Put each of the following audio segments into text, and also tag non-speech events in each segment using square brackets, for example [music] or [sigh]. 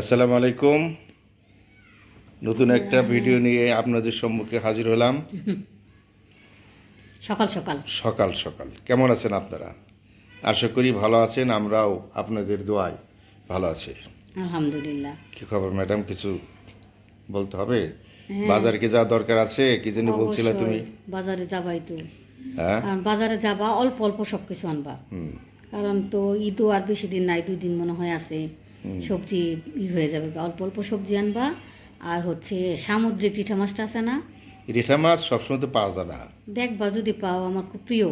আসসালামু আলাইকুম। নতুন একটা ভিডিও নিয়ে আপনাদের সম্মুখে হাজির হলাম। সকাল সকাল। সকাল সকাল। কেমন আছেন আপনারা? আশা করি ভালো আছেন আমরাও আপনাদের দোয়ায় ভালো আছি। আলহামদুলিল্লাহ। কি খবর ম্যাডাম কিছু বলতে হবে? বাজারে কি যাওয়া দরকার আছে? কি জানি বলছিলে তুমি? বাজারে যাবাই তো। হ্যাঁ? বাজারে যাবা অল্প অল্প সব কিছু আনবা কারণ তো ঈদও আর বেশি দিন নাই দুই দিন মনে হয় আছে। সবজি ই হয়ে যাবে অল্প অল্প সবজি আনবা। আর হচ্ছে সামুদ্রিক রিঠা মাছটা আছে না? রিঠা মাছ সবসময় তো পাওয়া যায় না। দেখবা যদি পাও আমার খুব প্রিয়।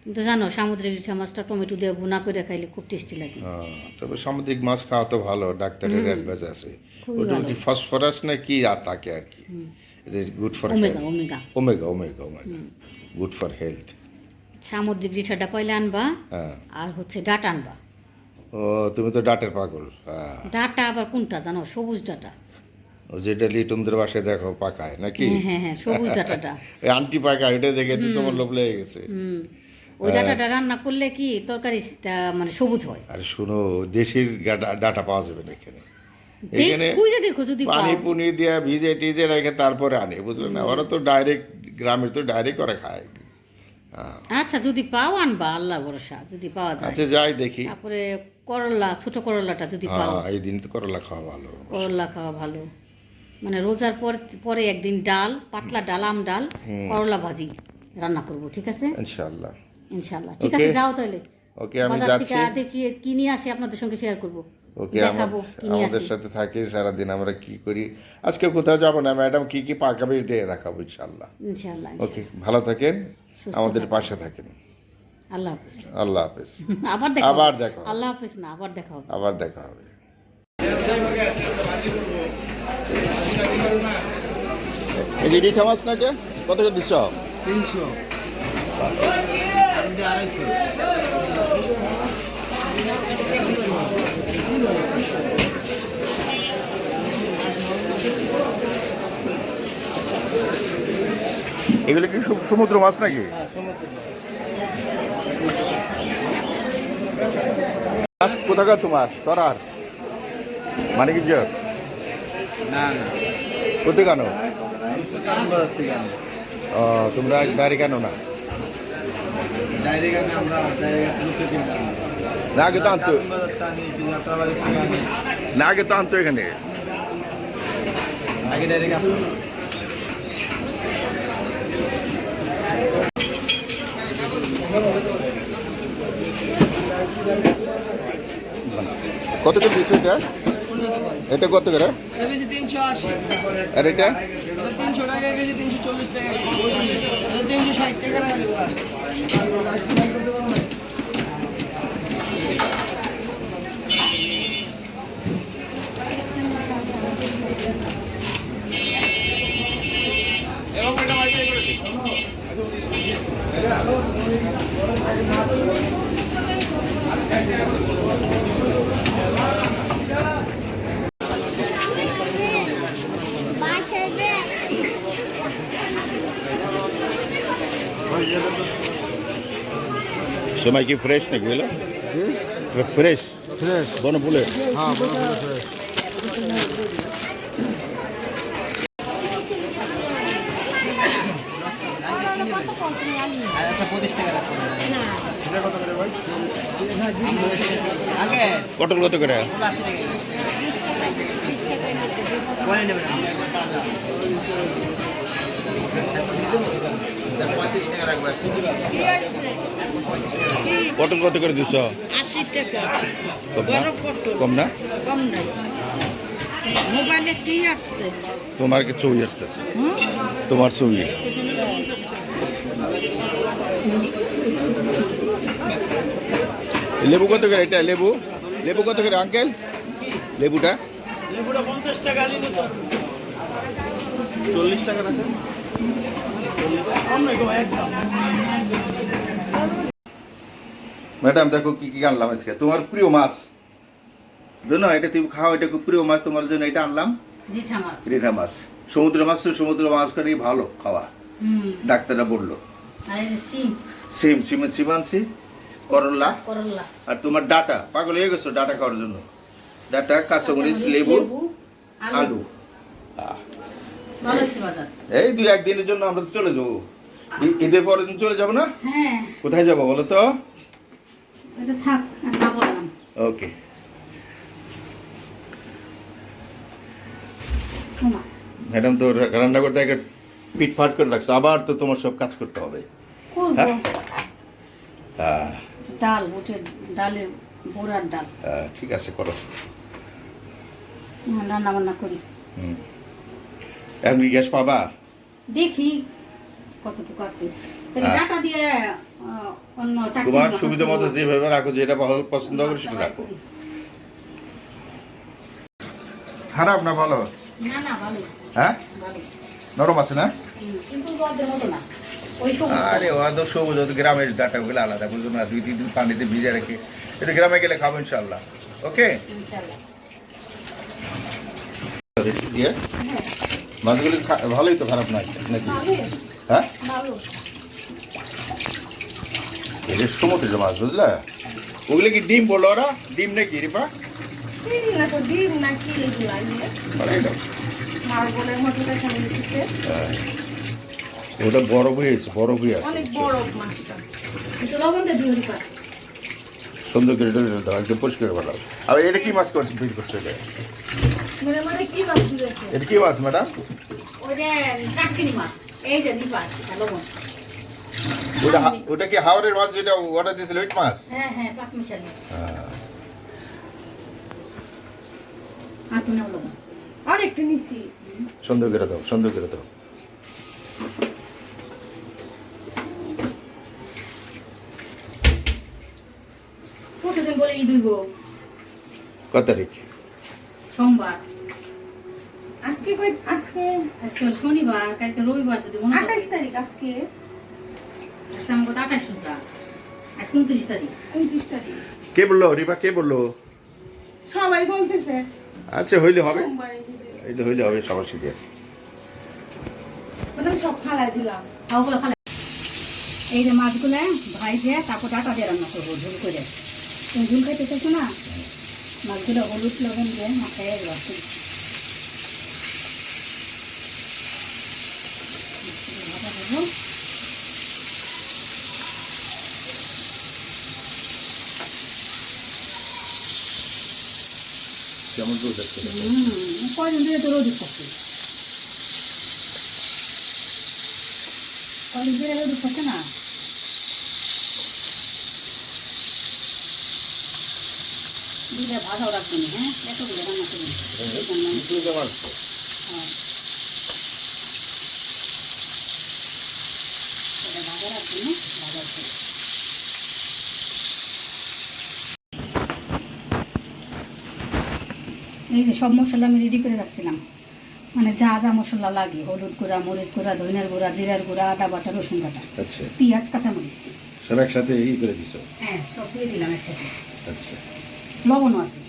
তুমি তো জানো সামুদ্রিক রিঠা মাছটা টমেটো দিয়ে ভুনা করে খাইলে খুব টেস্টি লাগে। তবে সামুদ্রিক মাছ খাওয়া তো ভালো ডাক্তারের অ্যাডভাইস আছে। ওটা কি ফসফরাস না কি থাকে আর কি? Good for omega omega omega omega omega good for health সামুদ্রিক রিঠাটা পয়লে আনবা। হ্যাঁ। আর হচ্ছে ডাটা আনবা। তুমি তো ডাটের পাগল হ্যাঁ। ডাটা আবার কোনটা জানো? সবুজ ডাটা। ও যেটা লিটনদের বাসায় দেখো পাকায় নাকি? হ্যাঁ হ্যাঁ হ্যাঁ সবুজ ডাটাটা। [laughs] ওই আন্টি পাকায় ওটা দেখে তো তোমার লোভ লেগে গেছে। ওই ডাটাটা রান্না করলে কি তরকারিটা মানে সবুজ হয়? আর শুনো দেশের ডাটা- পাওয়া যাবে না এখানে। এখানে দেখো যদি পানি পুনি দিয়ে ভিজে টিজে রেখে তারপরে আনে বুঝলে না? ওরা তো ডাইরেক্ট গ্রামে তো ডাইরেক্ট করে খায়। হ্যাঁ। আচ্ছা যদি পাও আনবা আল্লাহ ভরসা যদি পাওয়া যায়। আচ্ছা যাই দেখি। তারপরে করলা ছোট করলাটা যদি পাও। হ্যাঁ এই দিন তো করলা খাওয়া ভালো। করলা খাওয়া ভালো। মানে রোজার পর পরে একদিন ডাল পাতলা ডাল আম ডাল করলা ভাজি রান্না করব ঠিক আছে? ইনশাল্লাহ ইনশাআল্লাহ। ঠিক আছে যাও তাহলে। ওকে আমি যাচ্ছি। দেখি কি নিয়ে আসি আপনাদের সঙ্গে শেয়ার করব। ওকে আমাদের সাথে থাকে সারাদিন আমরা কি করি? আজকে কোথাও যাব না ম্যাডাম কি কি পাকাবে এটাই দেখাবো ইনশাল্লাহ ইনশাল্লাহ ওকে ভালো থাকেন আমাদের পাশে থাকেন। আল্লাহ হাফিজ। আল্লাহ হাফেজ। [laughs] আবার দেখা আবার দেখা আল্লাহ হাফিজ না আবার দেখা হবে। আবার দেখা হবে। এই যে রিঠা মাছ না এটা কত করে দিচ্ছ? তিনশো। আড়াইশো এগুলো কি সমুদ্র মাছ নাকি? মাছ। কোথাকার তোমার? তরার? মানে কি যে না না। কোথায় কেন ও তোমরা বাইরে কেন না? না আগে তো আনতো। না আগে তো আনতো এখানে। আগে কত করে দিচ্ছ এটা? এটা কত করে? আর এটা? এটা তিনশো টাকা কেজি তিনশো চল্লিশ টাকা তিনশো ষাট টাকা রাখা যাবে লাস্ট সময় কি ফ্রেশ নাকি বুঝলো ফ্রেশ ফ্রেশ বনফুলে? হ্যাঁ বড় ফ্রেশ পটল কত করে? নেবেন পটল কত করে দিচ্ছ কম না? মোবাইলে কি তোমার কি ছবি আসতেছে। তোমার ছবি। লেবু কত করে এটা? লেবু? লেবু কত করে, আঙ্কেল? লেবুটা? পঞ্চাশ টাকা চল্লিশ টাকা ম্যাডাম দেখো কি কি আনলাম আজকে। তোমার প্রিয় মাছ। জানো এটা তুমি খাও এটা খুব প্রিয় মাছ তোমার জন্য এটা আনলাম। রিঠা মাছ। সমুদ্র মাছ তো সমুদ্র মাছ করেই ভালো খাওয়া। ডাক্তাররা বলল। সিম। সিম সিম আনছি করল্লা আর তোমার ডাটা। পাগল হয়ে গেছো ডাটা খাওয়ার জন্য। ডাটা কাঁচামরিচ লেবু আলু। আহ, এই দুই একদিনের জন্য আমরা তো চলে যাব। ঈদের পরের দিন চলে যাব না? হ্যাঁ। কোথায় যাব বলো তো? ওকে। ম্যাডাম তো রান্না করতে একটা পিট ফাট করে রাখছো। আবার তো তোমার সব কাজ করতে হবে। হ্যাঁ? ডাল বুটের ডালের বোড়ার ডাল। ঠিক আছে করো। রান্না বান্না করি। হুম। এখন কি গ্যাস পাবা? দেখি কতটুকু আছে। তাহলে হ্যাঁ। ডাটা দিয়ে অন্য তোমার সুবিধা মতো। যেভাবে রাখো যেটা ভালো পছন্দ করে সেটা রাখো। খারাপ না ভালো? না না ভালো। হ্যাঁ? ভালো। নরম আছে না? কিন্তু মতো না। আরে সবুজ ওদের গ্রামের ডাটাগুলো আলাদা বুঝলো না? দুই তিন দিন পানিতে ভিজে রেখে এটা গ্রামে গেলে খাব ইনশাল্লাহ ওকে? ইনশাল্লাহ মাছগুলি ভালোই তো খারাপ নাই নাকি? হ্যাঁ? এদের সমুদ্রের মাছ বুঝলা? ওগুলো কি ডিম বলল ওরা? ডিম নাকি রিপা। ওটা বরফ হয়েছে বরফ হয়ে আছে সুন্দর করে একদম পরিষ্কার ভালো আর এটা কি মাছ করছে ভিড় করছে এটা মানে মানে কি মাছ দিয়েছে এটা কি মাছ ম্যাডাম? ওটা কি হাওড়ের মাছ যেটা অর্ডার দিয়েছিল ওইট মাছ? হ্যাঁ হ্যাঁ পাঁচ মিশালি হ্যাঁ। আর নিছি সুন্দর করে দাও সুন্দর করে দাও। কত তারিখ? সোমবার। আজকে কই আজকে? আজকে শনিবার কালকে রবিবার যদি মনে তারিখ আজকে? আজকে কত আঠাশ সুজা আজকে উনত্রিশ তারিখ। উনত্রিশ তারিখ। কে বলল? রিপা কে বলল? সবাই বলতেছে। আচ্ছা হইলে হবে। এটা হইলে হবে সবার শিখে আছে। সব ফালাই দিলাম। খাওয়াগুলো ফালে এই যে মাছগুলো ভাই যে তারপর ডাটা দিয়ে রান্না করব ঝুল করে। তুমি ঝুল খাইতে চাইছো না? মাছগুলো হলুদ লবণ দিয়ে মাথায়। কেমন করে দেখতে হুম কয়দিন ধরে তো রোদ করছে কয়দিন ধরে রোদ করছে না? দুধে ভাজাও রাখবেন হ্যাঁ? এতগুলো রান্না করবেন হ্যাঁ। ভাজা রাখবেন। এই যে সব মশলা আমি রেডি করে রাখছিলাম। মানে যা যা মশলা লাগে হলুদ গুঁড়া মরিচ গুঁড়া ধনিয়ার গুঁড়া জিরার গুঁড়া আদা বাটা রসুন বাটা আচ্ছা। পেঁয়াজ কাঁচামরিচ। সব একসাথে ই করে দিছো? হ্যাঁ সব দিয়ে দিলাম একসাথে। আচ্ছা। লবণও আছে।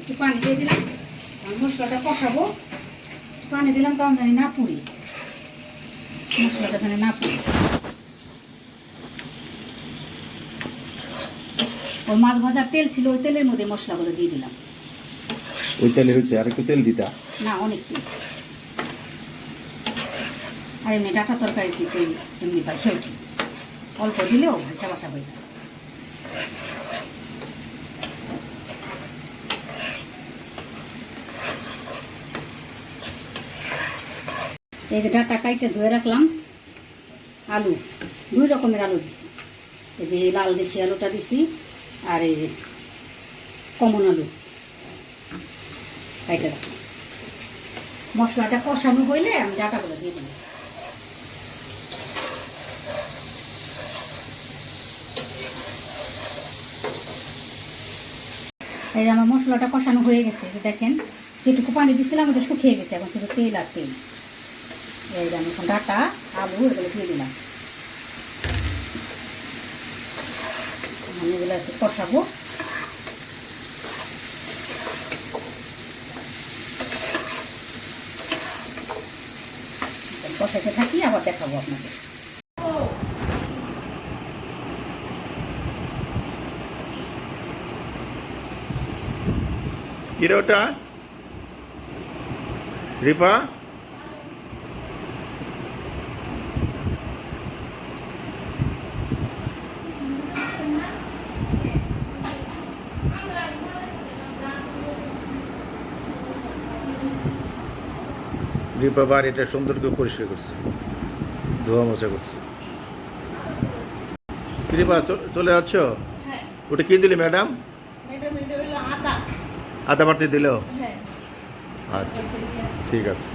একটু পানি দিয়ে দিলাম। আর মশলাটা কষাবো। পানি দিলাম কারণ জানি না পুরি মশলাটা জানি না পুরি ওই মাছ ভাজার তেল ছিল ওই তেলের মধ্যে মশলাগুলো দিয়ে দিলাম। ওই তেলে হচ্ছে আর একটু তেল দিতা? না অনেক তেল। আর এমনি ডাটা তরকারি তেল এমনি পাই সেও ঠিক। অল্প দিলেও ভাসা বাসা হয়ে যায়। এই যে ডাটা কাইটে ধুয়ে রাখলাম, আলু, দুই রকমের আলু দিছি। এই যে লাল দেশি আলুটা দিছি, আর এই যে কমন আলু। কাইটে রাখলাম। মশলাটা কষানো হইলে আমি ডাটাগুলো দিয়ে দিলাম। এই যে আমার মশলাটা কষানো হয়ে গেছে দেখেন। যেটুকু পানি দিছিলাম, ওটা শুকিয়ে গেছে, এখন শুধু তেল আর তেল। এই আমি এখন ডাটা, আলু, এগুলো দিয়ে দিলাম। আমি এগুলো একটু কষাবো। কষাতে থাকি, আবার দেখাবো আপনাদের কিরে রিপা রিপা এটা সুন্দর করে পরিষ্কার করছে। ধোয়া মোছা করছে। কৃপা চলে যাচ্ছ? হ্যাঁ। ওটা কি দিলি ম্যাডাম? আদা বাড়তে দিল? হ্যাঁ। আচ্ছা ঠিক আছে।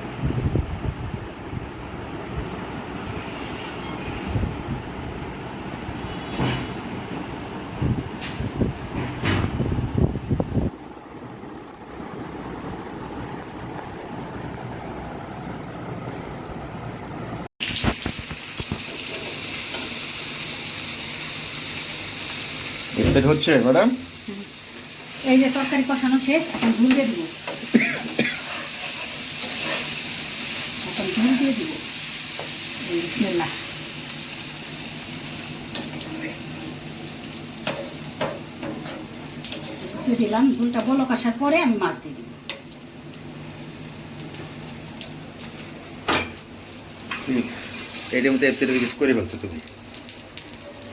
এটা হচ্ছে ম্যাডাম এই যে তরকারি কষানো শেষ এখন ঝুল দিয়ে দিব। এখন ঝুল দিয়ে দিব। বিসমিল্লাহ। দিলাম ঝুলটা বলক আসার পরে আমি মাছ দিয়ে দিব। এটার মধ্যে করে ফেলছো তুমি।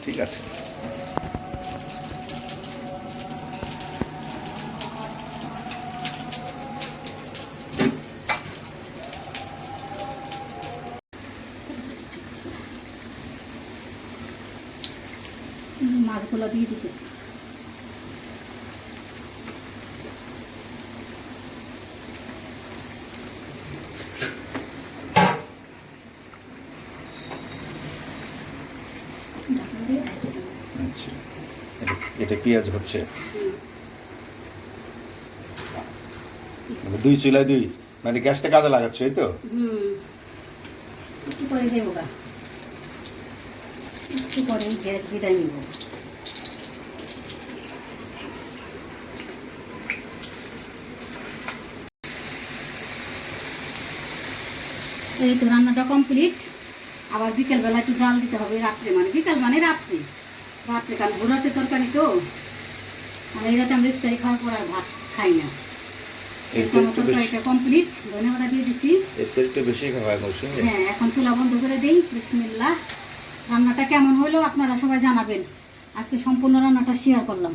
ঠিক আছে। মাছগুলো দিয়ে দিতেছি। আচ্ছা। এটা পেঁয়াজ হচ্ছে? মানে দুই চুলায় দুই? মানে গ্যাসটা কাজে লাগাচ্ছ এই তো? একটু পরে দেবো একটু পরে গ্যাস বিদায় নিব। এই তো রান্নাটা কমপ্লিট। আবার বিকেলবেলা একটু জাল দিতে হবে রাত্রে মানে বিকাল মানে রাত্রে। রাত্রে কারণ ভোরাতে তরকারি তো। মানে এই রাতে আমরা ইফতারি খাওয়ার পর আর ভাত খাই না। তরকারিটা কমপ্লিট। ধন্যবাদ দিয়ে দিছি। একটু বেশি খাওয়া হ্যাঁ এখন চুলা বন্ধ করে দেই। বিসমিল্লাহ। রান্নাটা কেমন হলো আপনারা সবাই জানাবেন। আজকে সম্পূর্ণ রান্নাটা শেয়ার করলাম।